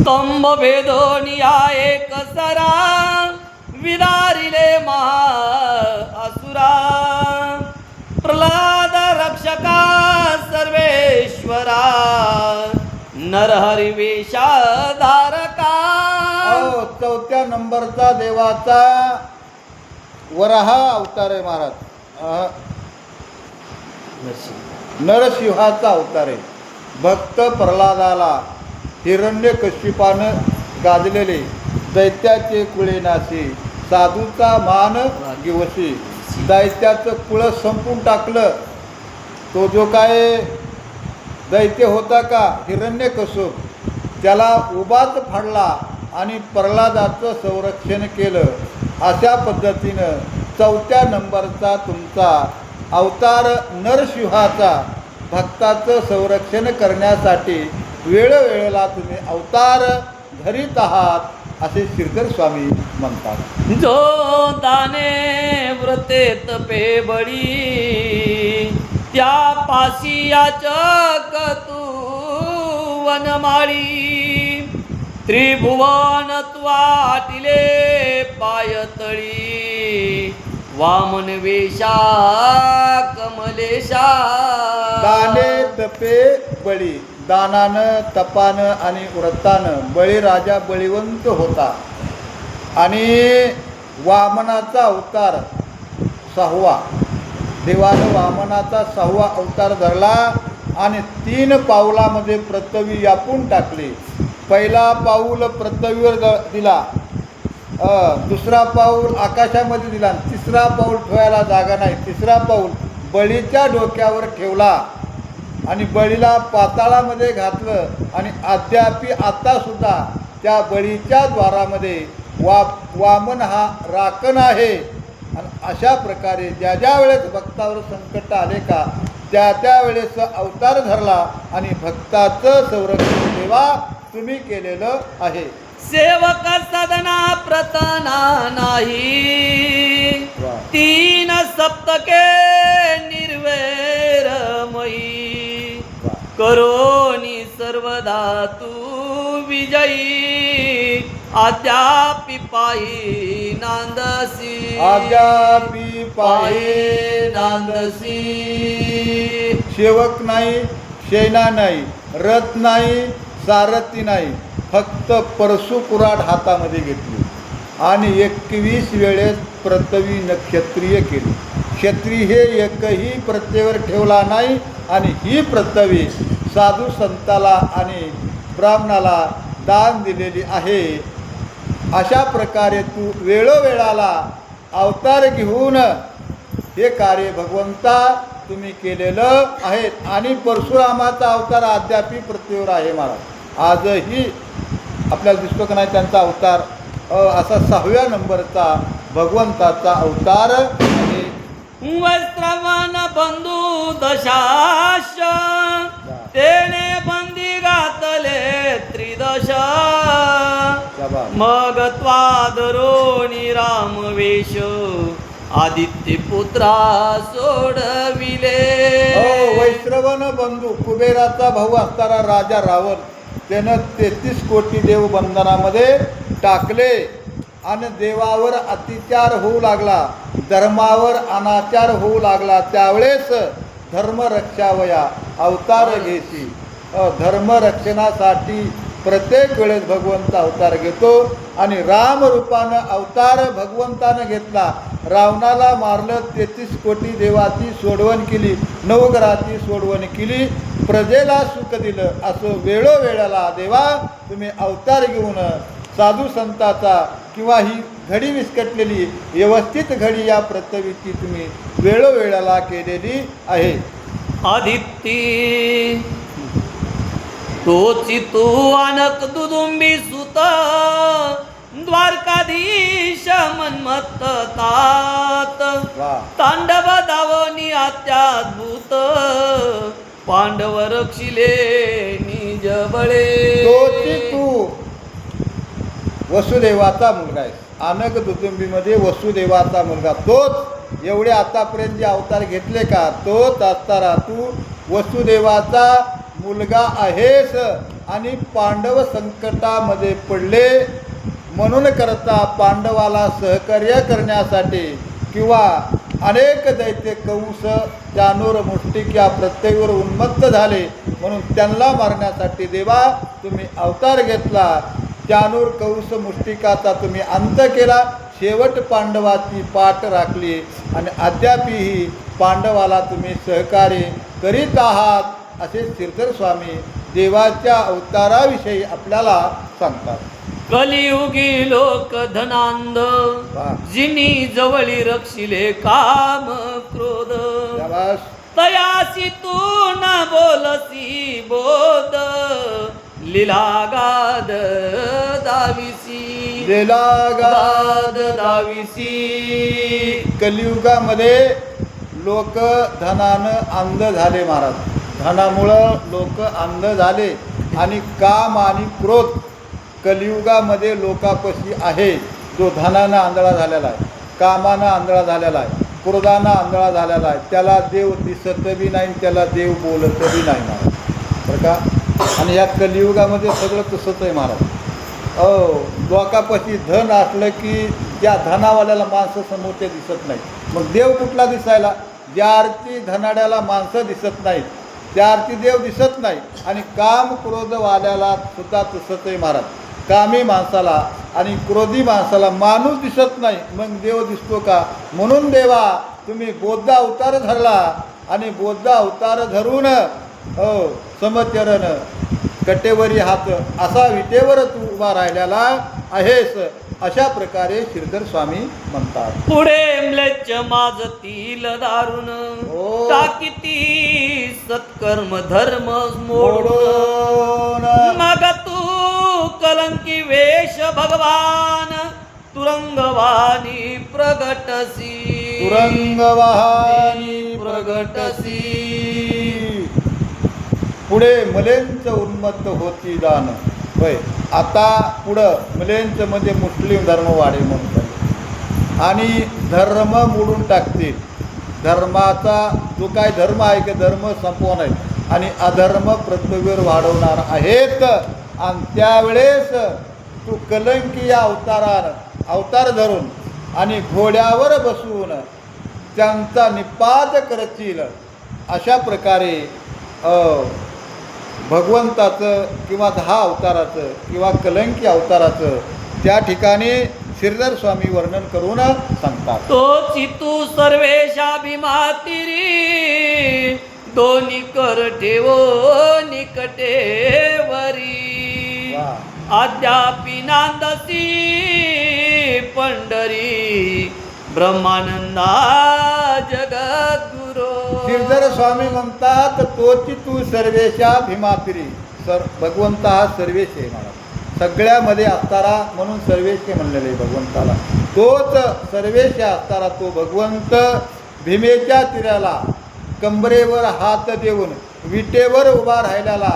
स्तंभ भेदोनिया एक सरा विदारिले महा असुरा. प्रल्हाद रक्षका सर्वेश्वरा नरहरी वेशाधारका चौथ्या नंबरचा देवाचा वराहा अवतार आहे महाराज. नरसिंहाचा अवतार आहे. भक्त प्रल्हादाला हिरण्य कश्यपानं गाजलेले दैत्याचे कुळे नाशी साधूचा मान घेवशी दैत्याचं कुळ संपून टाकलं. तो जो काय दैत्य होता का हिरण्य कसूप त्याला उभाच फाडला आणि प्रल्हादाचं संरक्षण केलं. अशा पद्धतीनं चौथ्या नंबरचा तुमचा अवतार नरसिंहाचा भक्ताचं संरक्षण करण्यासाठी वेळोवेळेला तुम्ही अवतार धरीत आहात असे श्रीधर स्वामी म्हणतात. जो दाने व्रते तपे बळी त्या पाशियाचक तू वनमाळी. त्रिभुवन त्वाटिले पायतळी वामन वेशा कमलेशा दाने तपे बळी दानानं तपानं आणि व्रतानं बळीराजा बळीवंत होता. आणि वामनाचा अवतार सहावा. देवानं वामनाचा सहावा अवतार धरला आणि तीन पाऊलामध्ये पृथ्वी व्यापून टाकली. पहिला पाऊल प्रथवीवर ग- दिला. दुसरा पाऊल आकाशामध्ये दिला. तिसरा पाऊल ठेवायला जागा नाही. तिसरा पाऊल बळीच्या डोक्यावर ठेवला. आणि बळीला पाताळामध्ये घातलं आणि अद्यापी आत्तासुद्धा त्या बळीच्या द्वारामध्ये वा वामन हा राखण आहे. आणि अशा प्रकारे ज्या ज्या वेळेस भक्तावर संकट आले का त्या त्या वेळेस अवतार धरला आणि भक्ताचं संरक्षण देवा तुम्ही केलेलं आहे. सेवक सदना प्रतना नाही. तीन सप्तके करोनी सर्वदा तू विजयी अद्यापि पायी नांदसी. आद्यापी पायी नांदसी. सेवक नाही शेना नाही रथ नाही सारथी नाही फक्त परशु कुराड हातामध्ये घेतली. आणि एकवीस वेळेस पृथ्वी नक्षत्रिय केली. क्षत्रिय हे एकही प्रत्येवर ठेवला नाही आणि ही पृथ्वी साधू संताला आणि ब्राह्मणाला दान दिलेली आहे. अशा प्रकारे तू वेळोवेळाला अवतार घेऊन हे कार्य भगवंता तुम्ही केलेलं आहे आणि परशुरामाचा अवतार अद्यापी पृथ्वीवर आहे महाराज. आजही आपल्याला दिसतो का नाही त्यांचा अवतार? असा सहाव्या नंबरचा भगवंताचा अवतार वस्त्रवन बंधू दशाश तेने बंदी घातले त्रिदश. मग त्वादरोनी रामवेश आदित्य पुत्रा सोडविले. हो वैश्रवण बंधू कुबेराचा भाऊ असणारा राजा रावण त्यानं तेहतीस कोटी देव बंधनामध्ये टाकले. आणि देवावर अतिचार होऊ लागला धर्मावर अनाचार होऊ लागला त्यावेळेस धर्मरक्षावया अवतार घेशी. धर्मरक्षणासाठी प्रत्येक वेळेस भगवंत अवतार घेतो आणि रामरूपानं अवतार भगवंतानं घेतला. रावणाला मारलं तेहतीस कोटी देवाची सोडवण केली नवग्रहाची सोडवण केली प्रजेला सुख दिलं असं वेळोवेळाला देवा तुम्ही अवतार घेऊन साधू संताचा किंवा ही घडी विस्कटलेली व्यवस्थित घडी या पृथ्वीची तुम्ही वेळोवेळाला केलेली आहे. आदित्य तोची तू अनक दुदुंबी सुत द्वारकाधीश मनमत्त तात तांडव दावनी अत्याद्भुत पांडव रक्षिले निज बळे. तोची तू वसुदेवाचा मुलगा आहे. अनक दुतुंबीमध्ये वसुदेवाचा मुलगा. तोच एवढे आतापर्यंत जे अवतार घेतले का तोच असताना तू वसुदेवाचा मुलगा आहेस आणि पांडव संकटामध्ये पडले. म्हणून करता पांडवाला सहकार्य करण्यासाठी किंवा अनेक दैत्य कंस चानूर मुष्टिक या प्रत्येकावर उन्मत्त झाले म्हणून त्यांना मारण्यासाठी देवा तुम्ही अवतार घेतला चानूर कंस मुष्टिकाचा तुम्ही अंत केला शेवट पांडवाची पाठ राखली आणि अद्यापही पांडवाला तुम्ही सहकार्य करीत आहात असे श्रीधर स्वामी देवाच्या अवताराविषयी आपल्याला सांगतात कलियुगी लोक धनांध वा. जिनी जवळी रक्षिले काम क्रोध. तयासी तू न बोलसी बोध लीलागाद दाविसी. लेलागा गाद दाविसी. कलियुगामध्ये लोक धनानं अंध झाले महाराज. धनामुळं लोक अंध झाले आणि काम आणि क्रोध कलियुगामध्ये लोकापशी आहे. जो धनानं आंधळा झालेला आहे कामानं आंधळा झालेला आहे क्रोधानं आंधळा झालेला आहे त्याला देव दिसत बी नाही त्याला देव बोलत बी नाही महाराज. बरं का? आणि या कलियुगामध्ये सगळं तसंच आहे महाराज. हो लोकापाशी धन असलं की त्या धनावाल्याला माणसं समोर ते दिसत नाही मग देव कुठला दिसायला? ज्या अर्थी धनाड्याला माणसं दिसत नाहीत. त्या अर्थी देव दिसत नाही. आणि काम क्रोधवाल्याला सुद्धा तसंच आहे महाराज कामी माणसाला आणि क्रोधी माणसाला माणूस दिसत नाही. मग देव दिसतो का? म्हणून देवा तुम्ही बोद्धा अवतार धरला आणि बोद्धा अवतार धरून हो समचरण कटेवरी हात असा विटेवर तू उभा राहिलेला आहेस अशा प्रकारे श्रीधर स्वामी म्हणतात. पुढे माजतील दारुण हो. टाकीती सत्कर्म धर्म मोडून. मग तू कलंकी वेश भगवान तुरंगवाणी प्रगटसी. तुरंगवाहानी प्रगटसी. पुढे मलेंच उन्मत्त होती दान. होय आता पुढं मलेंच म्हणजे मुस्लिम धर्म वाढे म्हणतात. आणि धर्म मोडून टाकतील. धर्माचा जो काय धर्म आहे की धर्म संपवण आहे आणि अधर्म पृथ्वीवर वाढवणार आहेत. आणि त्यावेळेस तू कलंकी या अवतारान अवतार धरून आणि घोड्यावर बसून त्यांचा निपात करतील अशा प्रकारे भगवंताचं किंवा दहा अवताराचं किंवा कलंकी अवताराचं त्या ठिकाणी श्रीधर स्वामी वर्णन करून सांगतात. तू सर्वेशा भीमातिरी दोन्ही कर ठेवो निकटेवरी. अद्यापि नांदसी पंढरी ब्रह्मानंदा जगद्गुरो गिरधर स्वामी म्हणतात तोची तू सर्वेशा भीमापिरी सर भगवंत हा सर्वेश आहे मला. सगळ्यामध्ये असताना म्हणून सर्वेश म्हणलेले आहे भगवंताला. तोच सर्वेश असताना तो भगवंत भीमेच्या तिऱ्याला कंबरेवर हात देऊन विटेवर उभा राहिल्याला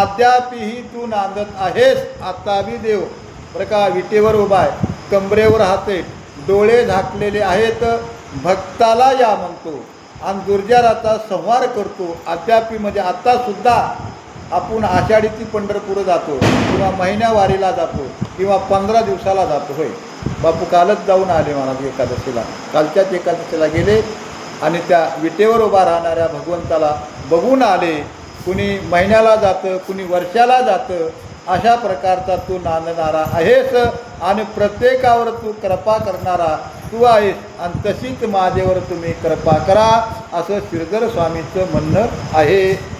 अद्यापही तू नांदत आहेस आता बी देव. प्रका का विटेवर उभा आहे कंबरेवर हात आहे डोळे झाकलेले आहेत भक्ताला या म्हणतो. आणि दुर्जाराचा संहार करतो. अद्यापी म्हणजे आत्तासुद्धा आपण आषाढीची पंढरपूर जातो किंवा महिन्यावारीला जातो किंवा पंधरा दिवसाला जातो. होय. बापू कालच जाऊन आले महाराज एकादशीला. कालच्याच एकादशीला गेले आणि त्या विटेवर उभा राहणाऱ्या भगवंताला बघून आले. कुणी महिन्याला जातं कुणी वर्षाला जातं. अशा प्रकारचा तू नांदणारा आहेस आणि प्रत्येकावर तू कृपा करणारा तू आहेस. आणि तशीच माझ्यावर तुम्ही कृपा करा असं श्रीधर स्वामीचं म्हणणं आहे.